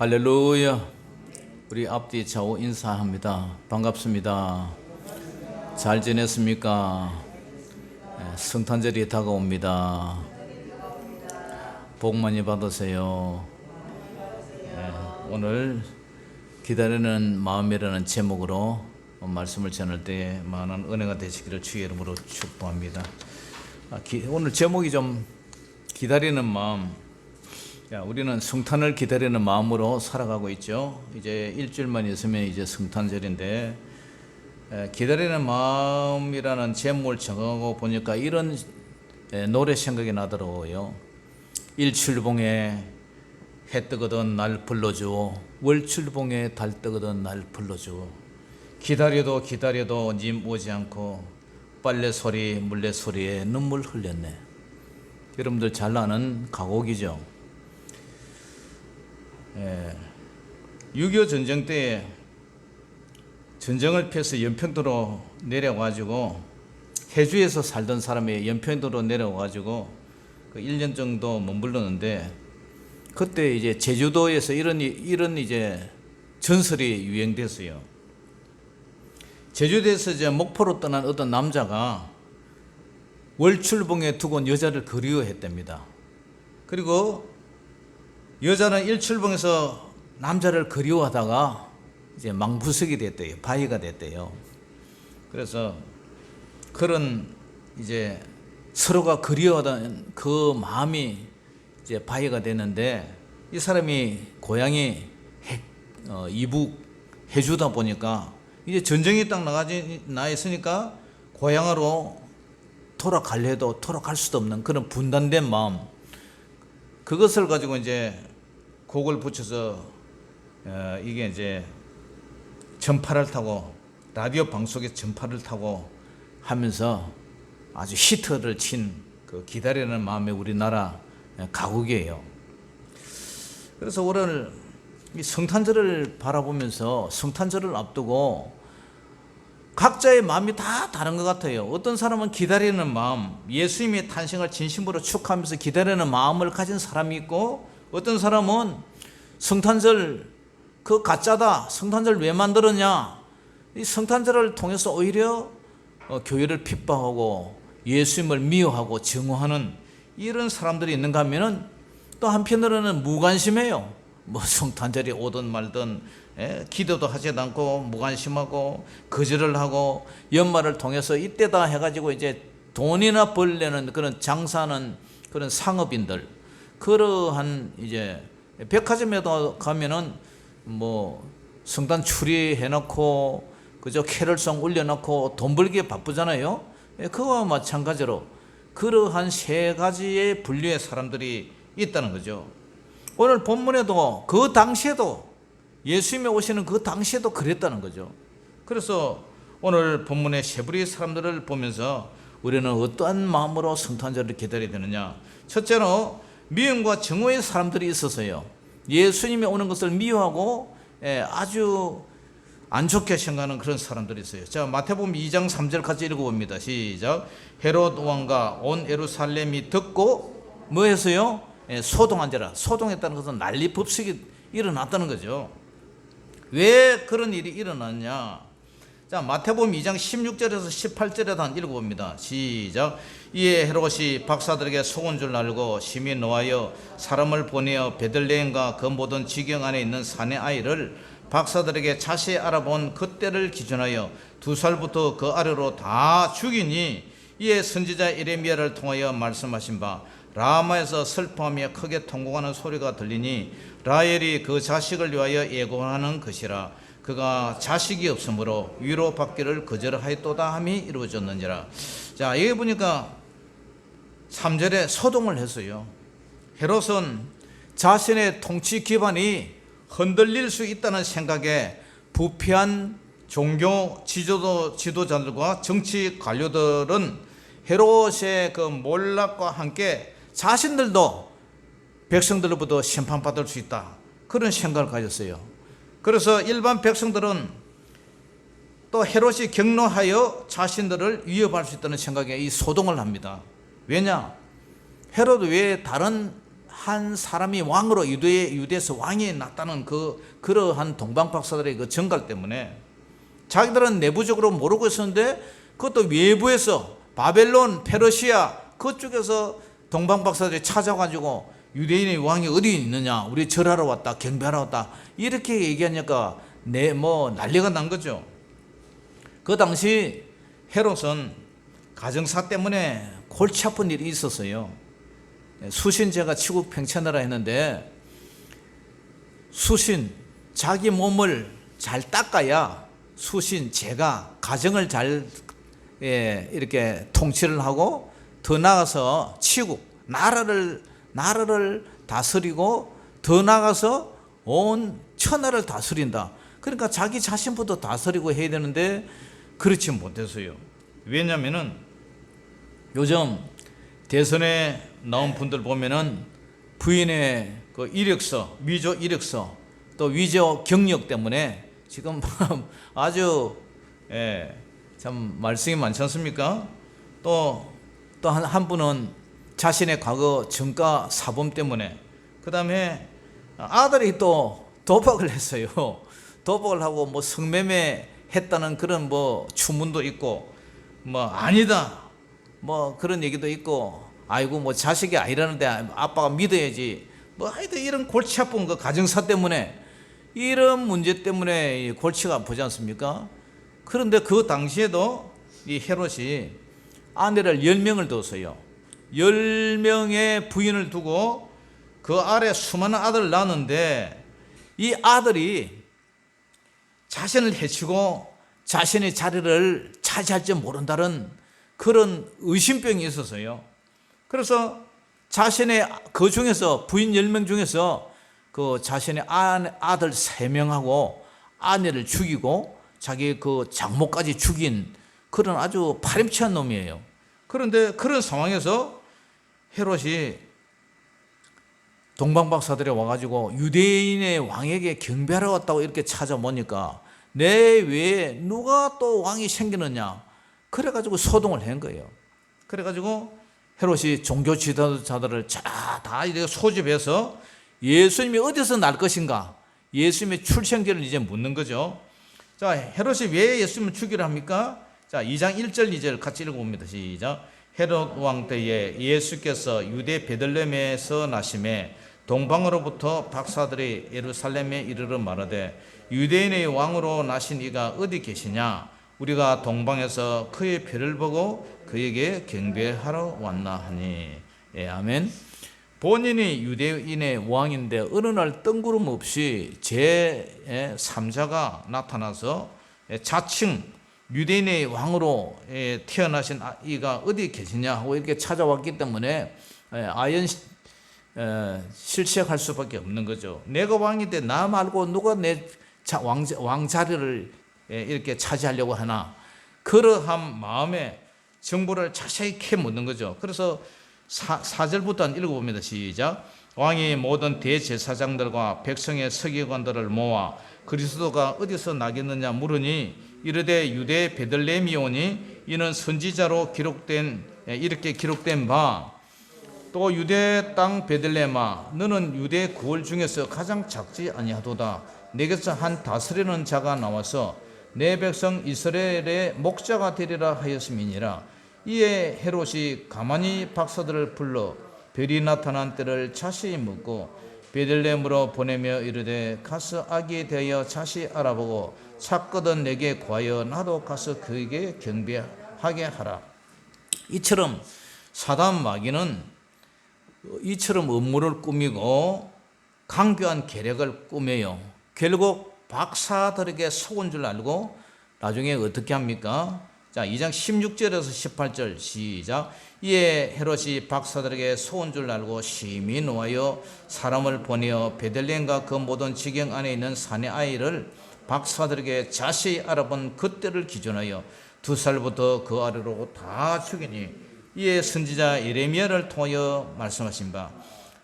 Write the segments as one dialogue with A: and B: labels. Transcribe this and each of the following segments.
A: 할렐루야. 우리 앞뒤 좌우 인사합니다. 반갑습니다. 잘 지냈습니까? 예, 성탄절이 다가옵니다. 복 많이 받으세요. 예, 오늘 기다리는 마음이라는 제목으로 말씀을 전할 때 많은 은혜가 되시기를 주의 이름으로 축복합니다. 아, 기- 오늘 제목이 좀 기다리는 마음. 야, 우리는 성탄을 기다리는 마음으로 살아가고 있죠. 이제 일주일만 있으면 이제 성탄절인데 에, 기다리는 마음이라는 제목을 정하고 보니까 이런 에, 노래 생각이 나더라고요. 일출봉에 해 뜨거든 날 불러줘 월출봉에 달 뜨거든 날 불러줘 기다려도 기다려도 님 오지 않고 빨래 소리 물레 소리에 눈물 흘렸네. 여러분들 잘 아는 가곡이죠. 예, 6.25 전쟁 때 전쟁을 피해서 연평도로 내려가지고 해주에서 살던 사람이 연평도로 내려가지고 그 1년 정도 머물렀는데 그때 이제 제주도에서 이런 이- 이런 이제 전설이 유행됐어요. 제주도에서 이제 목포로 떠난 어떤 남자가 월출봉에 두고 여자를 그리워했답니다. 그리고 여자는 일출봉에서 남자를 그리워하다가 이제 망부석이 됐대요. 바위가 됐대요. 그래서 그런 이제 서로가 그리워하던 그 마음이 이제 바위가 됐는데 이 사람이 고향이 해, 어, 이북 해주다 보니까 이제 전쟁이 딱 나가지 나 있으니까 고향으로 돌아갈려 해도 돌아갈 수도 없는 그런 분단된 마음 그것을 가지고 이제 곡을 붙여서 어, 이게 이제 전파를 타고 라디오 방송에 전파를 타고 하면서 아주 히트를 친 그 기다리는 마음의 우리나라 가곡이에요. 그래서 오늘 이 성탄절을 바라보면서 성탄절을 앞두고 각자의 마음이 다 다른 것 같아요. 어떤 사람은 기다리는 마음, 예수님의 탄생을 진심으로 축하하면서 기다리는 마음을 가진 사람이 있고, 어떤 사람은 성탄절 그 가짜다. 성탄절 왜 만들었냐? 이 성탄절을 통해서 오히려 어, 교회를 핍박하고 예수님을 미워하고 증오하는 이런 사람들이 있는가 하면은 또 한편으로는 무관심해요. 뭐 성탄절이 오든 말든 예, 기도도 하지도 않고 무관심하고 거절을 하고 연말을 통해서 이때다 해가지고 이제 돈이나 벌려는 그런 장사하는 그런 상업인들 그러한 이제 백화점에도 가면은 뭐 성단 추리해 놓고 그저 캐럴송 올려 놓고 돈 벌기에 바쁘잖아요. 예, 그와 마찬가지로 그러한 세 가지의 분류의 사람들이 있다는 거죠. 오늘 본문에도 그 당시에도 예수님이 오시는 그 당시에도 그랬다는 거죠. 그래서 오늘 본문의 세 부류의 사람들을 보면서 우리는 어떠한 마음으로 성탄절을 기다려야 되느냐. 첫째로 미움과 증오의 사람들이 있어서요. 예수님이 오는 것을 미워하고 예, 아주 안 좋게 생각하는 그런 사람들이 있어요. 자, 마태복음 2장 3절 같이 읽어봅니다. 시작. 헤롯 왕과 온 예루살렘이 듣고 뭐 했어요? 예, 소동한지라. 소동했다는 것은 난리 법석이 일어났다는 거죠. 왜 그런 일이 일어났냐? 자, 마태복음 2장 16절에서 18절에도 한 읽어봅니다. 시작. 이에 헤롯이 박사들에게 속은 줄 알고 심히 노하여 사람을 보내어 베들레헴과 그 모든 지경 안에 있는 사내 아이를 박사들에게 자세히 알아본 그때를 기준하여 두 살부터 그 아래로 다 죽이니 이에 선지자 에레미야를 통하여 말씀하신 바 라마에서 슬퍼하며 크게 통곡하는 소리가 들리니 라헬이 그 자식을 위하여 예고하는 것이라 그가 자식이 없으므로 위로 받기를 거절하였도다 함이 이루어졌느니라. 자 여기 보니까 3절에 소동을 했어요 헤롯은 자신의 통치 기반이 흔들릴 수 있다는 생각에 부패한 종교 지도도, 지도자들과 정치 관료들은 헤롯의 그 몰락과 함께 자신들도 백성들로부터 심판받을 수 있다. 그런 생각을 가졌어요. 그래서 일반 백성들은 또 헤롯이 경로하여 자신들을 위협할 수 있다는 생각에 이 소동을 합니다. 왜냐? 헤롯 외에 다른 한 사람이 왕으로 유대 유대에서 왕이 났다는 그 그러한 동방 박사들의 그 정갈 때문에 자기들은 내부적으로 모르고 있었는데 그것도 외부에서 바벨론, 페르시아 그쪽에서 동방 박사들이 찾아가지고 유대인의 왕이 어디 있느냐 우리 절하러 왔다 경배하러 왔다 이렇게 얘기하니까 내 뭐 난리가 난 거죠. 그 당시 헤롯은 가정사 때문에 골치 아픈 일이 있었어요. 수신제가 치국 평천하라 했는데 수신 자기 몸을 잘 닦아야 수신 제가 가정을 잘 예, 이렇게 통치를 하고 더 나아가서 치국 나라를 나라를 다스리고 더 나아가서 온 천하를 다스린다. 그러니까 자기 자신부터 다스리고 해야 되는데 그렇지 못했어요. 왜냐면은 요즘 대선에 나온 분들 보면은 부인의 그 이력서, 위조 이력서, 또 위조 경력 때문에 지금 아주 예, 참 말씀이 많지 않습니까? 또 또한 한 분은 자신의 과거 정가 사범 때문에 그 다음에 아들이 또 도박을 했어요. 도박을 하고 뭐 성매매 했다는 그런 뭐 추문도 있고 뭐 아니다 뭐 그런 얘기도 있고 아이고 뭐 자식이 아니라는데 아빠가 믿어야지 뭐 하여튼 이런 골치 아픈 그 가정사 때문에 이런 문제 때문에 이 골치가 아프지 않습니까? 그런데 그 당시에도 이 헤롯이 아내를 열명을 뒀어요. 열명의 부인을 두고 그 아래 수많은 아들을 낳았는데 이 아들이 자신을 해치고 자신의 자리를 차지할 줄 모른다는 그런 의심병이 있었어요. 그래서 자신의 그 중에서 부인 10명 중에서 그 자신의 아- 아들 3명하고 아내를 죽이고 자기 그 장모까지 죽인 그런 아주 파렴치한 놈이에요. 그런데 그런 상황에서 헤롯이 동방박사들이 와가지고 유대인의 왕에게 경배하러 왔다고 이렇게 찾아보니까 내 외에 누가 또 왕이 생기느냐 그래가지고 소동을 한 거예요. 그래가지고 헤롯이 종교 지도자들을 다 이렇게 소집해서 예수님이 어디서 날 것인가 예수님의 출생기를 이제 묻는 거죠. 자 헤롯이 왜 예수님을 죽이려 합니까? 자 2장 1절 2절 같이 읽어봅니다. 시작. 헤롯 왕 때에 예수께서 유대 베들레헴에서 나심에 동방으로부터 박사들이 예루살렘에 이르러 말하되 유대인의 왕으로 나신 이가 어디 계시냐 우리가 동방에서 그의 별을 보고 그에게 경배하러 왔나 하니 예 아멘 본인이 유대인의 왕인데 어느 날 뜬구름 없이 제 3자가 나타나서 자칭 유대인의 왕으로 예, 태어나신 아- 이가 어디 계시냐 하고 이렇게 찾아왔기 때문에 예, 아연 에, 실책할 수밖에 없는 거죠. 내가 왕인데 나 말고 누가 내 자- 왕, 왕자리를 에, 이렇게 차지하려고 하나 그러한 마음에 정보를 자세히 캐 묻는 거죠. 그래서 사, 사절부터 한 읽어봅니다. 시작. 왕이 모든 대제사장들과 백성의 서기관들을 모아 그리스도가 어디서 나겠느냐 물으니 이르되 유대 베들레헴이 오니 이는 선지자로 기록된 에, 이렇게 기록된 바 또 유대 땅 베들레헴아 너는 유대 구월 중에서 가장 작지 아니하도다 내게서 한 다스리는 자가 나와서 내 백성 이스라엘의 목자가 되리라 하였음이니라 이에 헤롯이 가만히 박사들을 불러 별이 나타난 때를 자세히 묻고 베들레헴으로 보내며 이르되 가서 아기에 대하여 자세히 알아보고 찾거든 내게 구하여 나도 가서 그에게 경배하게 하라 이처럼 사단 마귀는 이처럼 업무를 꾸미고 강교한 계략을 꾸며요. 결국 박사들에게 속은 줄 알고 나중에 어떻게 합니까? 자, 2장 16절에서 18절 시작. 이에 헤롯이 박사들에게 속은 줄 알고 심히 노하여 사람을 보내어 베들레헴과 그 모든 지경 안에 있는 사내 아이를 박사들에게 자세히 알아본 그때를 기준하여 두 살부터 그 아래로 다 죽이니 이에 선지자 예레미야를 통하여 말씀하신 바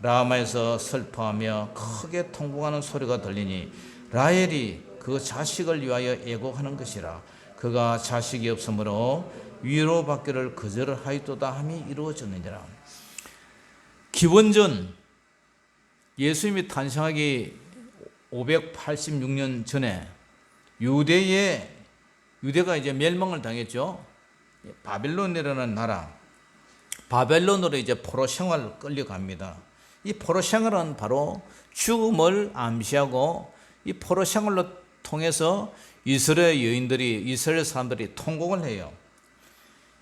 A: 라마에서 슬퍼하며 크게 통곡하는 소리가 들리니 라헬이 그 자식을 위하여 애곡하는 것이라 그가 자식이 없으므로 위로받기를 거절하였도다 함이 이루어졌느니라 기원전 예수님이 탄생하기 586년 전에 유대의 유대가 이제 멸망을 당했죠. 바벨론이라는 나라 바벨론으로 이제 포로 생활을 끌려갑니다. 이 포로 생활은 바로 죽음을 암시하고 이 포로 생활로 통해서 이스라엘 여인들이 이스라엘 사람들이 통곡을 해요.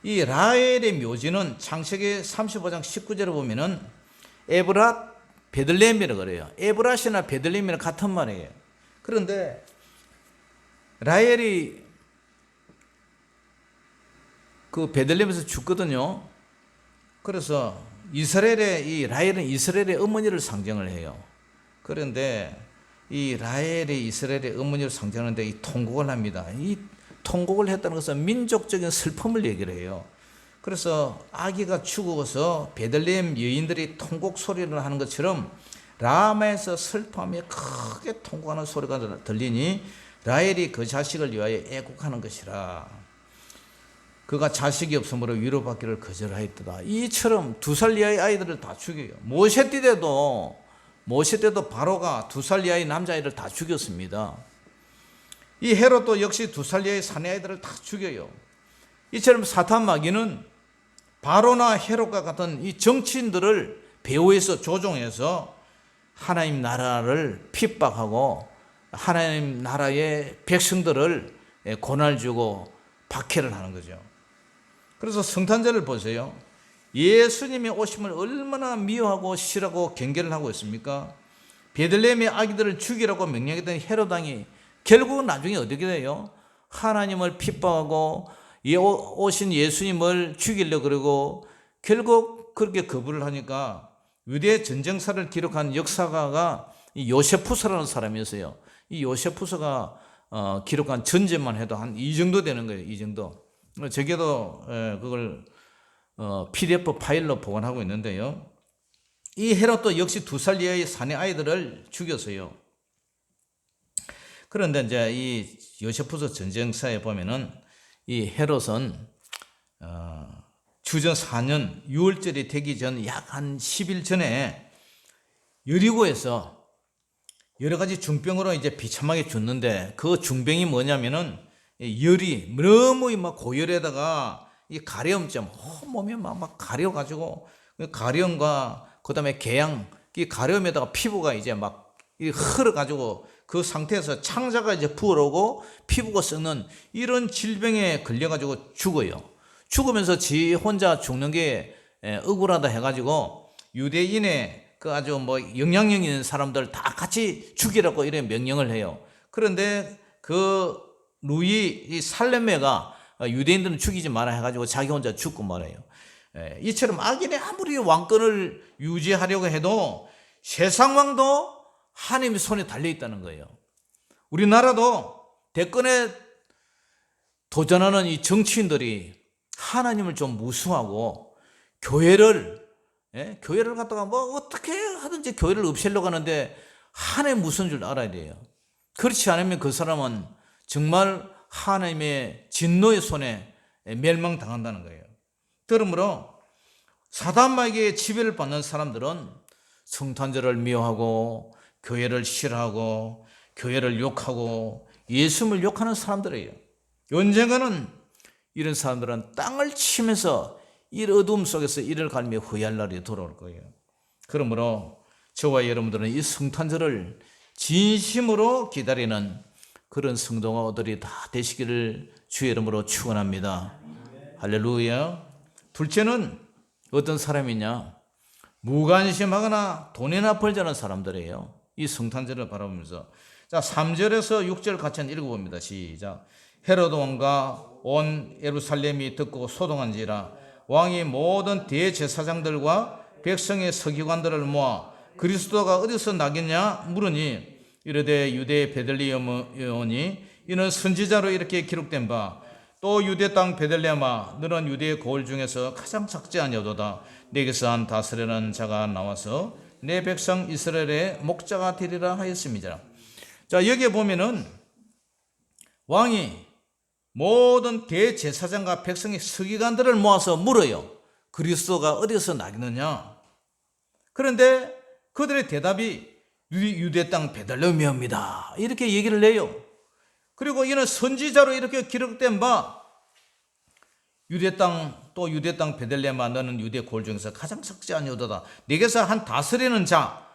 A: 이 라헬의 묘지는 창세기 35장 19절에 보면은 에브랏 베들레헴이라고 그래요. 에브랏이나 베들레헴이랑 같은 말이에요. 그런데 라헬이 그 베들레헴에서 죽거든요. 그래서 이스라엘의 이 라헬은 이스라엘의 어머니를 상징을 해요. 그런데 이 라헬이 이스라엘의 어머니를 상징하는데 이 통곡을 합니다. 이 통곡을 했다는 것은 민족적인 슬픔을 얘기를 해요. 그래서 아기가 죽어서 베들레헴 여인들이 통곡 소리를 하는 것처럼 라마에서 슬픔이 크게 통곡하는 소리가 들리니 라헬이 그 자식을 위하여 애국하는 것이라. 그가 자식이 없으므로 위로받기를 거절하였다. 이처럼 두 살 이하의 아이들을 다 죽여요. 모세 때도 모세 때도 바로가 두 살 이하의 남자아이를 다 죽였습니다. 이 헤롯도 역시 두 살 이하의 사내 아이들을 다 죽여요. 이처럼 사탄 마귀는 바로나 헤롯과 같은 이 정치인들을 배후에서 조종해서 하나님 나라를 핍박하고 하나님 나라의 백성들을 고난을 주고 박해를 하는 거죠. 그래서 성탄절을 보세요. 예수님의 오심을 얼마나 미워하고 싫어하고 경계를 하고 있습니까? 베들레헴의 아기들을 죽이라고 명령했던 헤로당이 결국은 나중에 어떻게 돼요? 하나님을 핍박하고 예, 오신 예수님을 죽이려 그러고 결국 그렇게 거부를 하니까 유대 전쟁사를 기록한 역사가가 이 요세푸스라는 사람이었어요. 이 요세푸스가 어, 기록한 전제만 해도 한 이 정도 되는 거예요. 이 정도. 저게도 에, 그걸 어, PDF 파일로 보관하고 있는데요. 이 헤롯도 역시 두 살 이하의 사내 아이들을 죽였어요. 그런데 이제 이 요세푸스 전쟁사에 보면은 이 헤롯은 어, 주전 4년 6월절이 되기 전 약 한 10일 전에 여리고에서 여러 가지 중병으로 이제 비참하게 죽는데 그 중병이 뭐냐면은 이 열이 너무 막 고열에다가 이 가려움점 몸이 막, 막 가려가지고 그 가려움과 그다음에 개양 이 가려움에다가 피부가 이제 막 흐르가지고 그 상태에서 창자가 이제 부어오고 피부가 썩는 이런 질병에 걸려가지고 죽어요. 죽으면서 지 혼자 죽는 게 에, 억울하다 해가지고 유대인의 그 아주 뭐 영향력 있는 사람들 다 같이 죽이라고 이런 명령을 해요. 그런데 그 루이 이 살레메가 유대인들은 죽이지 마라 해가지고 자기 혼자 죽고 말아요. 에, 이처럼 악인이 아무리 왕권을 유지하려고 해도 세상 왕도 하나님의 손에 달려 있다는 거예요. 우리나라도 대권에 도전하는 이 정치인들이 하나님을 좀 무수하고 교회를 예? 교회를 갖다가 뭐 어떻게 하든지 교회를 없애려고 하는데 하나님 무슨 줄 알아야 돼요. 그렇지 않으면 그 사람은 정말 하나님의 진노의 손에 멸망당한다는 거예요. 그러므로 사단마귀의 지배를 받는 사람들은 성탄절을 미워하고 교회를 싫어하고 교회를 욕하고 예수님을 욕하는 사람들이에요. 언젠가는 이런 사람들은 땅을 치면서 이 어둠 속에서 이를 갈며 후회할 날이 돌아올 거예요. 그러므로 저와 여러분들은 이 성탄절을 진심으로 기다리는 그런 성도들이 다 되시기를 주의 이름으로 축원합니다. 할렐루야. 둘째는 어떤 사람이냐? 무관심하거나 돈이나 벌자는 사람들이에요. 이 성탄절을 바라보면서 자 3절에서 6절 같이 한번 읽어 봅니다. 시작. 헤로드 왕과 온 예루살렘이 듣고 소동한지라 왕이 모든 대제사장들과 백성의 서기관들을 모아 그리스도가 어디서 나겠냐 물으니 이르되 유대 베들리엄이 이는 선지자로 이렇게 기록된 바 또 유대 땅 베들레헴아 너는 유대의 거울 중에서 가장 작지 아니하도다 내게서 한 다스리는 자가 나와서 내 백성 이스라엘의 목자가 되리라 하였습니다. 자 여기에 보면은 왕이 모든 대제사장과 백성의 서기관들을 모아서 물어요. 그리스도가 어디서 나겠느냐? 그런데 그들의 대답이 유- 유대 땅 베들레헴이 옵니다. 이렇게 얘기를 해요. 그리고 이는 선지자로 이렇게 기록된 바 유대 땅 또 유대 땅 베들레헴아 너는 유대 골 중에서 가장 석지한 여도다. 내게서 한 다스리는 자,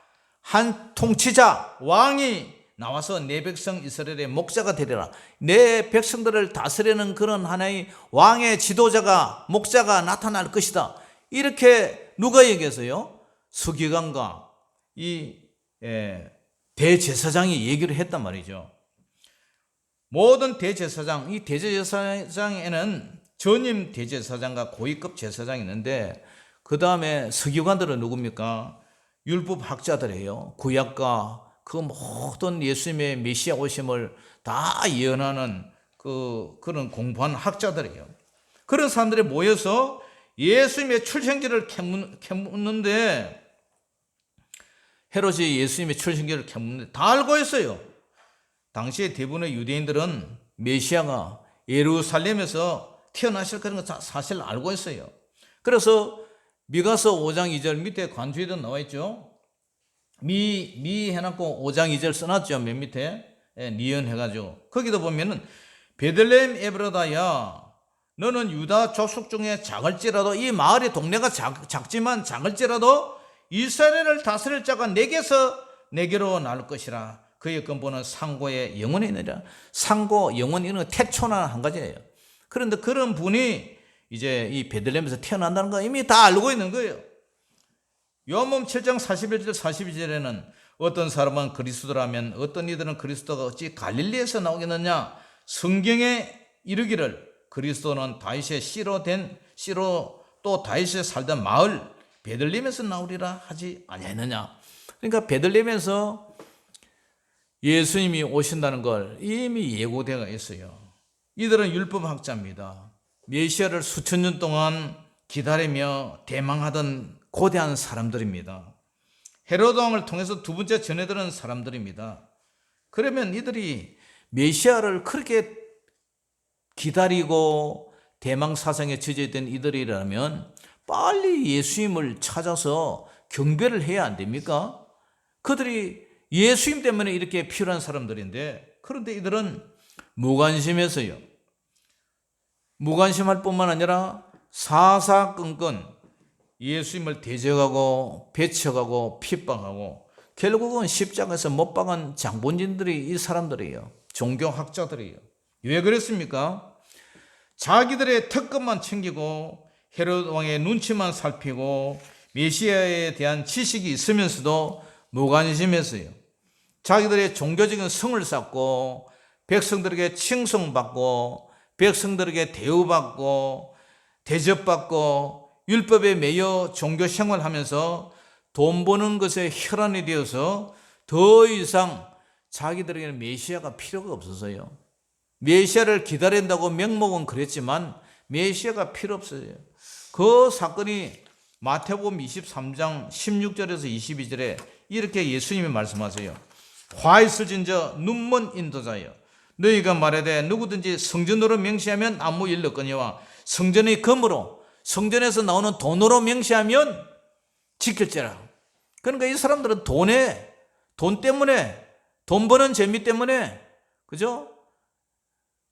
A: 한 통치자, 왕이 나와서 내 백성 이스라엘의 목자가 되리라. 내 백성들을 다스리는 그런 하나의 왕의 지도자가 목자가 나타날 것이다. 이렇게 누가 얘기해서요? 서기관과 이 예, 대제사장이 얘기를 했단 말이죠. 모든 대제사장, 이 대제사장에는 전임 대제사장과 고위급 제사장이 있는데 그 다음에 서기관들은 누굽니까? 율법 학자들이에요. 구약과 그 모든 예수님의 메시아 오심을 다 예언하는 그 그런 공부한 학자들이에요. 그런 사람들이 모여서 예수님의 출생기를 캐묻- 캐묻는데 헤롯이 예수님의 출생기를 캐묻는데 다 알고 있어요. 당시에 대부분의 유대인들은 메시아가 예루살렘에서 태어나실 거라는 거 사실 알고 있어요. 그래서 미가서 5장 2절 밑에 관주에도 나와 있죠. 미, 미 해놨고 5장 2절 써놨죠. 맨 밑에. 예, 니은 해가지고. 거기도 보면은 베들레헴 에브라다야 너는 유다 족속 중에 작을지라도 이 마을의 동네가 작, 작지만 작을지라도 이스라엘을 다스릴 자가 내게서 내게로 나올 것이라. 그의 근본은 상고의 영원이 있느니라. 상고 영원 이는 태초나 한 가지예요. 그런데 그런 분이 이제 이 베들레헴에서 태어난다는 거 이미 다 알고 있는 거예요. 요한복음 7장 41절 42절에는 어떤 사람은 그리스도라면 어떤 이들은 그리스도가 어찌 갈릴리에서 나오겠느냐? 성경에 이르기를 그리스도는 다윗의 씨로 된 씨로 또 다윗에 살던 마을 베들레헴에서 나오리라 하지 아니했느냐 그러니까 베들레헴에서 예수님이 오신다는 걸 이미 예고되어 있어요 이들은 율법학자입니다 메시아를 수천 년 동안 기다리며 대망하던 고대한 사람들입니다. 헤로드 왕을 통해서 두 번째 전해들은 사람들입니다. 그러면 이들이 메시아를 그렇게 기다리고 대망 사상에 젖어있던 이들이라면 빨리 예수님을 찾아서 경배를 해야 안 됩니까? 그들이 예수님 때문에 이렇게 필요한 사람들인데 그런데 이들은 무관심해서요. 무관심할 뿐만 아니라 사사건건 예수님을 대적하고 배척하고 핍박하고 결국은 십자가에서 못 박은 장본인들이 이 사람들이에요. 종교학자들이에요. 왜 그랬습니까? 자기들의 특권만 챙기고 헤롯 왕의 눈치만 살피고 메시아에 대한 지식이 있으면서도 무관심했어요. 자기들의 종교적인 성을 쌓고 백성들에게 칭송받고 백성들에게 대우받고 대접받고 율법에 매여 종교 생활하면서 돈 버는 것에 혈안이 되어서 더 이상 자기들에게는 메시아가 필요가 없어서요. 메시아를 기다린다고 명목은 그랬지만 메시아가 필요 없어요. 그 사건이 마태복음 23장 16절에서 22절에 이렇게 예수님이 말씀하세요. 화 있을진 저 눈먼 인도자여 너희가 말하되 누구든지 성전으로 명시하면 아무 일 없거니와 성전의 금으로 성전에서 나오는 돈으로 명시하면 지킬지라. 그러니까 이 사람들은 돈에 돈 때문에 돈 버는 재미 때문에 그죠?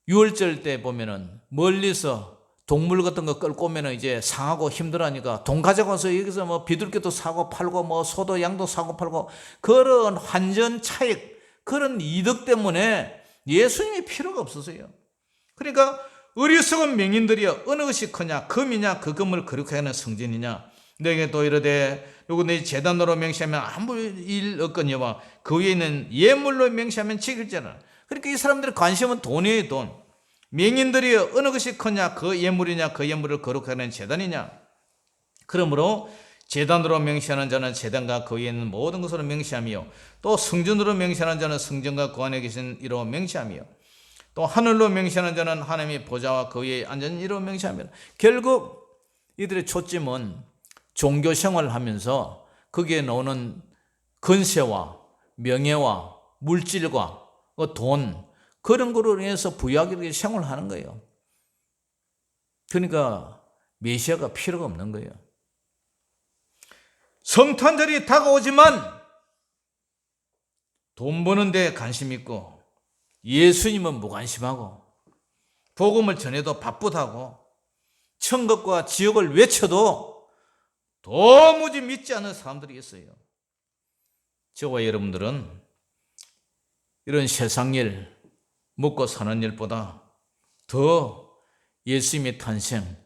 A: 유월절 때 보면은 멀리서 동물 같은 거 끌고 오면은 이제 상하고 힘들어하니까 돈 가져가서 여기서 뭐 비둘기도 사고 팔고 뭐 소도 양도 사고 팔고 그런 환전 차익 그런 이득 때문에 예수님이 필요가 없어서요. 그러니까 어리석은 명인들이여 어느 것이 크냐 금이냐 그 금을 그렇게 하는 성전이냐? 너에게 또 이르되 누구 내 재단으로 명시하면 아무 일 없거니와 그 위에 있는 예물로 명시하면 지킬지라 그러니까 이 사람들의 관심은 돈이에요 돈 명인들이 어느 것이 크냐? 그 예물이냐? 그 예물을 거룩하게 하는 재단이냐? 그러므로 재단으로 명시하는 자는 재단과 그 위에 있는 모든 것으로 명시하며 또 성전으로 명시하는 자는 성전과 그 안에 계신 이로 명시하며 또 하늘로 명시하는 자는 하나님의 보좌와 그 위에 앉은 이로 명시하며 결국 이들의 초점은 종교 생활을 하면서 거기에 나오는 건세와 명예와 물질과 그돈 그런 거로 인해서 부유하게 생활하는 거예요. 그러니까 메시아가 필요가 없는 거예요. 성탄절이 다가오지만 돈 버는 데 관심 있고 예수님은 무관심하고 복음을 전해도 바쁘다고 천국과 지옥을 외쳐도 도무지 믿지 않는 사람들이 있어요. 저와 여러분들은 이런 세상 일, 먹고 사는 일보다 더 예수님의 탄생,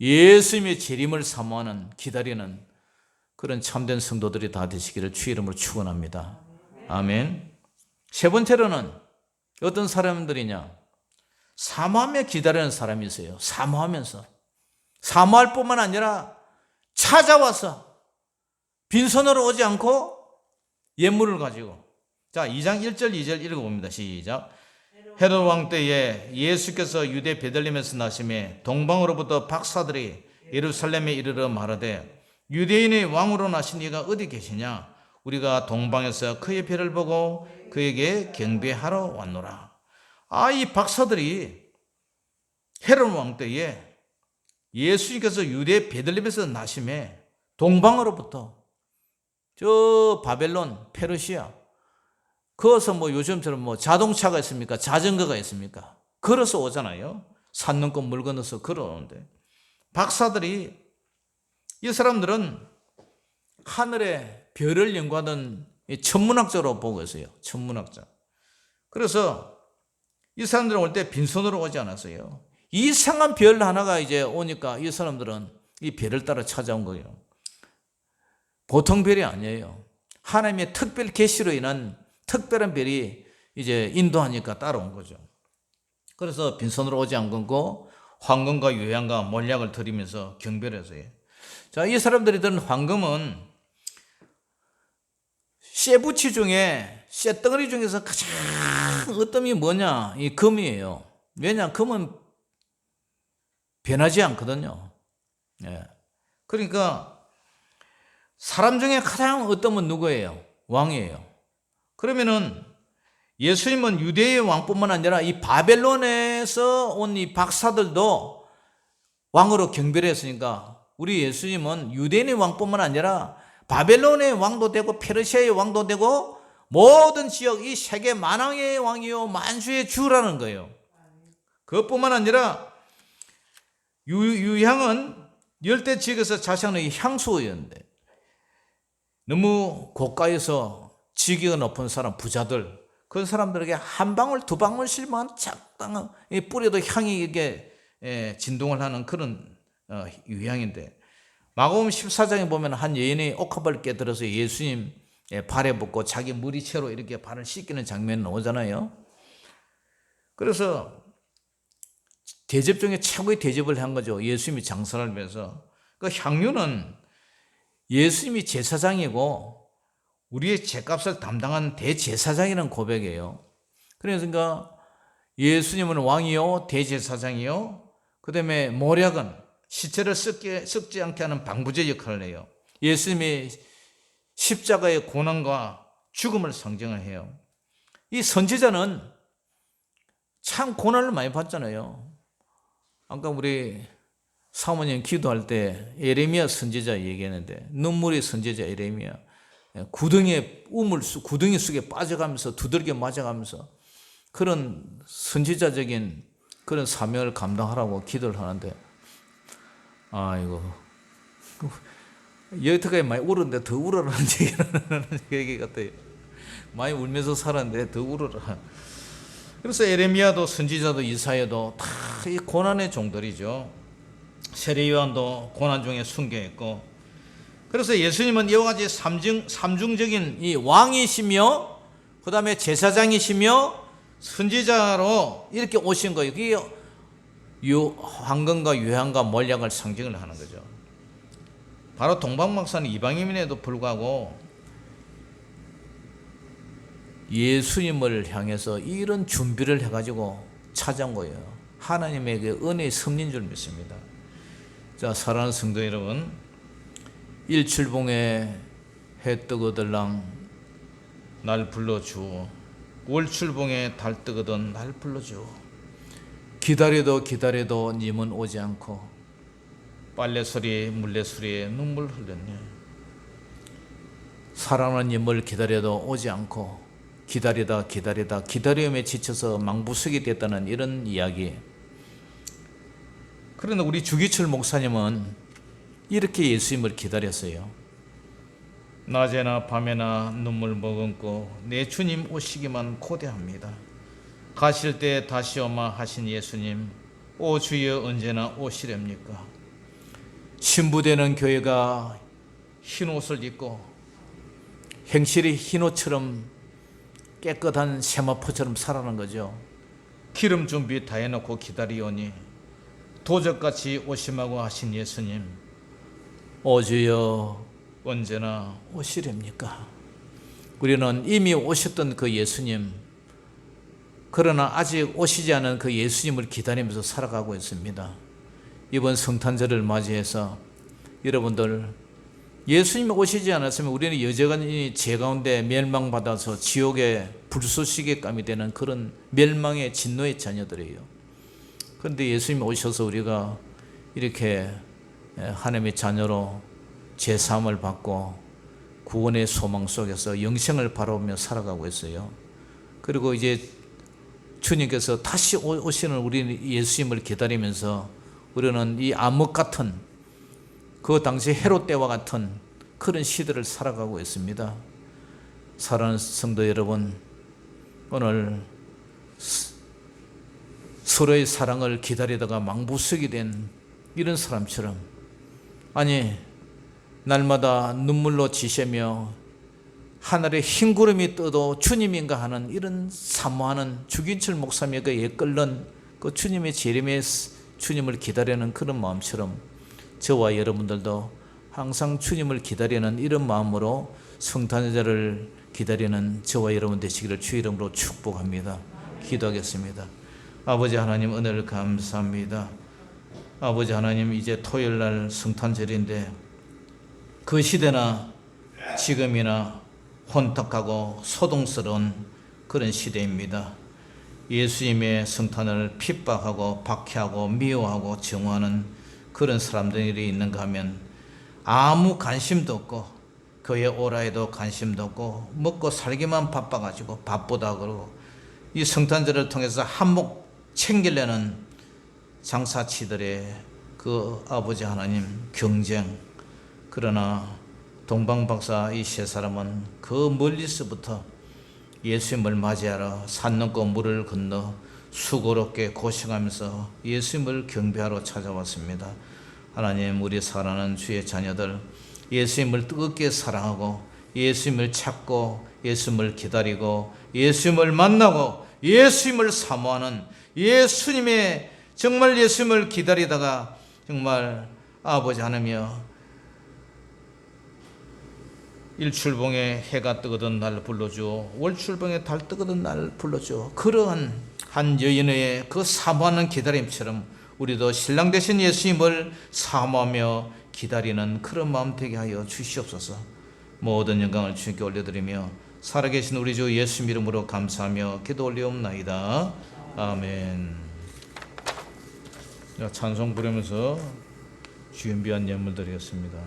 A: 예수님의 재림을 사모하는 기다리는 그런 참된 성도들이 다 되시기를 주 이름으로 축원합니다. 아멘. 세 번째로는 어떤 사람들이냐? 사모하며 기다리는 사람이 있어요. 사모하면서 사모할 뿐만 아니라 찾아와서 빈손으로 오지 않고 예물을 가지고 자 2장 1절 2절 읽어 봅니다. 시작. 헤롯 왕 때에 예수께서 유대 베들림에서 나심에 동방으로부터 박사들이 예루살렘에 이르러 말하되 유대인의 왕으로 나신 이가 어디 계시냐? 우리가 동방에서 그의 배를 보고 그에게 경배하러 왔노라. 아 이 박사들이 헤롯 왕 때에 예수님께서 유대 베들림에서 나심에 동방으로부터 저 바벨론 페르시아 거기서 뭐 요즘처럼 뭐 자동차가 있습니까? 자전거가 있습니까? 걸어서 오잖아요. 산 넘고 물 건너서 걸어오는데 박사들이 이 사람들은 하늘의 별을 연구하는 이 천문학자로 보고 있어요. 천문학자. 그래서 이 사람들은 올 때 빈손으로 오지 않았어요. 이상한 별 하나가 이제 오니까 이 사람들은 이 별을 따라 찾아온 거예요. 보통 별이 아니에요. 하나님의 특별 계시로 인한 특별한 별이 이제 인도하니까 따라온 거죠. 그래서 빈손으로 오지 않고 황금과 요양과 몰약을 드리면서 경배를 했어요. 자, 이 사람들이 드는 황금은 쇠붙이 중에 쇠덩어리 중에서 가장 어떤 이 뭐냐? 이 금이에요. 왜냐? 금은 변하지 않거든요. 예. 그러니까 사람 중에 가장 어떤분 누구예요? 왕이에요. 그러면은 예수님은 유대의 왕뿐만 아니라 이 바벨론에서 온 이 박사들도 왕으로 경배를 했으니까 우리 예수님은 유대인의 왕뿐만 아니라 바벨론의 왕도 되고 페르시아의 왕도 되고 모든 지역 이 세계 만왕의 왕이요 만수의 주라는 거예요. 그것뿐만 아니라 유, 유향은 열대 지역에서 자생하는 향수였는데 너무 고가에서 지기가 높은 사람 부자들 그 사람들에게 한 방울 두 방울씩만 작당 뿌려도 향이 이게 예, 진동을 하는 그런 어, 유향인데 마가복음 14장에 보면 한 여인이 옥합을 깨들어서 예수님 예, 발에 붙고 자기 무리채로 이렇게 발을 씻기는 장면이 나오잖아요. 그래서 대접 중에 최고의 대접을 한 거죠. 예수님이 장사를 위해서. 그 향유는 예수님이 제사장이고 우리의 죄값을 담당한 대제사장이라는 고백이에요. 그러니까 예수님은 왕이요, 대제사장이요, 그 다음에 모략은 시체를 썩게, 썩지 않게 하는 방부제 역할을 해요. 예수님이 십자가의 고난과 죽음을 상징을 해요. 이 선지자는 참 고난을 많이 받잖아요. 아까 우리 사모님 기도할 때 에레미야 선지자 얘기했는데 눈물이 선지자 에레미야 구덩이에 우물 구덩이 속에 빠져가면서 두들겨 맞아가면서 그런 선지자적인 그런 사명을 감당하라고 기도를 하는데 아이고 여태까지 많이 울었는데 더 울어라는 얘기 같아요. 많이 울면서 살았는데 더 울어라. 그래서 에레미야도 선지자도 이사야도 다 이 고난의 종들이죠. 세례 요한도 고난 중에 순교했고 그래서 예수님은 이와 같이 삼중, 삼중적인 이 왕이시며 그 다음에 제사장이시며 선지자로 이렇게 오신 거예요. 그게 유, 황금과 유향과 몰약을 상징을 하는 거죠. 바로 동방박사는 이방인에도 불구하고 예수님을 향해서 이런 준비를 해가지고 찾아온 거예요. 하나님의 그 은혜의 섭리인 줄 믿습니다. 자, 사랑하는 성도 여러분, 일출봉에 해 뜨거들랑 날 불러주오. 월출봉에 달 뜨거든 날 불러주오. 기다려도 기다려도 님은 오지 않고 빨래 소리 물레 소리에 눈물 흘렸네. 사랑하는 님을 기다려도 오지 않고 기다리다 기다리다 기다림에 지쳐서 망부석이 됐다는 이런 이야기. 그러나 우리 주기철 목사님은 이렇게 예수님을 기다렸어요. 낮에나 밤에나 눈물 머금고 내 주님 오시기만 고대합니다. 가실 때 다시 오마 하신 예수님, 오 주여 언제나 오시렵니까? 신부되는 교회가 흰 옷을 입고 행실이 흰 옷처럼 깨끗한 세마포처럼 살아는 거죠. 기름 준비 다 해놓고 기다리오니 도적같이 오심하고 하신 예수님, 오 주여 언제나 오시렵니까? 우리는 이미 오셨던 그 예수님, 그러나 아직 오시지 않은 그 예수님을 기다리면서 살아가고 있습니다. 이번 성탄절을 맞이해서 여러분들 예수님이 오시지 않았으면 우리는 여전히 죄 가운데 멸망받아서 지옥의 불쏘시개 감이 되는 그런 멸망의 진노의 자녀들이에요. 그런데 예수님이 오셔서 우리가 이렇게 하나님의 자녀로 제사함을 받고 구원의 소망 속에서 영생을 바라보며 살아가고 있어요. 그리고 이제 주님께서 다시 오- 오시는 우리 예수님을 기다리면서 우리는 이 암흑 같은 그 당시 헤롯 때와 같은 그런 시대를 살아가고 있습니다. 사랑하는 성도 여러분, 오늘 스- 서로의 사랑을 기다리다가 망부석이 된 이런 사람처럼 아니 날마다 눈물로 지새며 하늘에 흰 구름이 떠도 주님인가 하는 이런 사모하는 주긴철 목사님의 그 예끌는 그 주님의 재림의 주님을 기다리는 그런 마음처럼 저와 여러분들도 항상 주님을 기다리는 이런 마음으로 성탄절을 기다리는 저와 여러분 되시기를 주 이름으로 축복합니다. 기도하겠습니다. 아버지 하나님 은혜를 감사합니다. 아버지 하나님 이제 토요일 날 성탄절인데 그 시대나 지금이나 혼탁하고 소동스러운 그런 시대입니다. 예수님의 성탄을 핍박하고 박해하고 미워하고 정화하는 그런 사람들이 있는가 하면 아무 관심도 없고 교회 오라 해도 관심도 없고 먹고 살기만 바빠가지고 바쁘다 그러고 이 성탄절을 통해서 한몫 챙기려는 장사치들의 그 아버지 하나님 경쟁 그러나 동방박사 이 세 사람은 그 멀리서부터 예수님을 맞이하러 산 넘고 물을 건너 수고롭게 고생하면서 예수님을 경배하러 찾아왔습니다. 하나님 우리 사랑하는 주의 자녀들 예수님을 뜨겁게 사랑하고 예수님을 찾고 예수님을 기다리고 예수님을 만나고 예수님을 사모하는 예수님의 정말 예수님을 기다리다가 정말 아버지 하나며 일출봉에 해가 뜨거든 날 불러주어 월출봉에 달 뜨거든 날 불러주어. 그러한 한 여인의 그 사모하는 기다림처럼 우리도 신랑 되신 예수님을 사모하며 기다리는 그런 마음 되게 하여 주시옵소서. 모든 영광을 주님께 올려드리며 살아계신 우리 주 예수 이름으로 감사하며 기도 올리옵나이다. 아멘. 자, 찬송 부르면서 준비한 예물 드리겠습니다